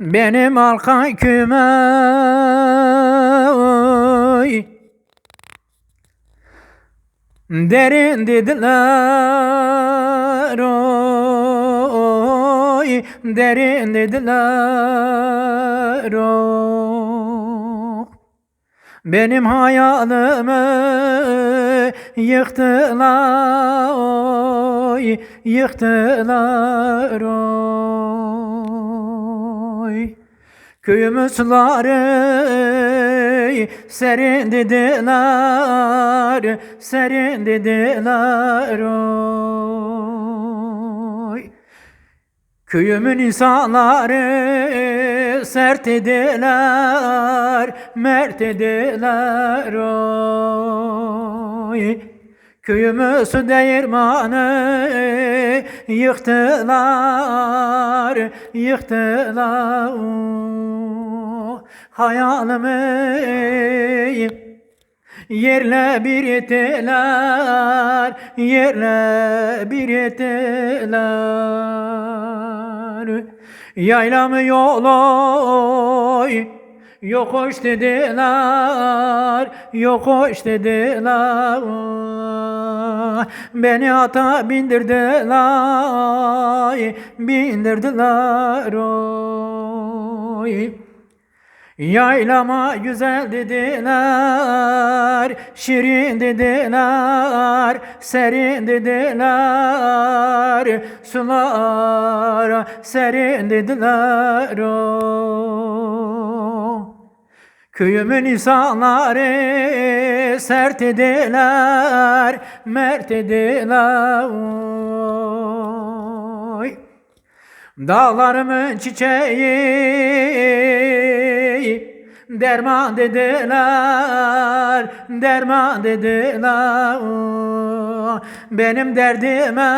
Benim arka küme oy. Derin dediler oy. Derin dediler oy. Benim hayalımı yıktılar oy. Yıktılar oy Köyümü suları serin dediler, serin dediler oy. Köyümün insanları sert dediler, mert dediler oy. Köyümü su değirmanı yıktılar, yıktılar o hayalımı yerle bir ettiler, yerle bir ettiler. Yaylamı yoloy, yokuş dediler, yokuş dediler. Beni ata bindirdiler, bindirdiler. Oy. Yaylama güzel dediler, şirin dediler, serin dediler, sular serin dediler. Köyümün insanları sert dediler, mert dediler. Dağlarımın çiçeği derman dediler, derman dediler. Benim derdime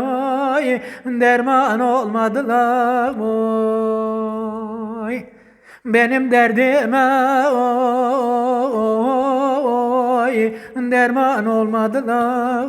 oy, derman olmadılar. Oy. Benim derdime oy, derman olmadılar.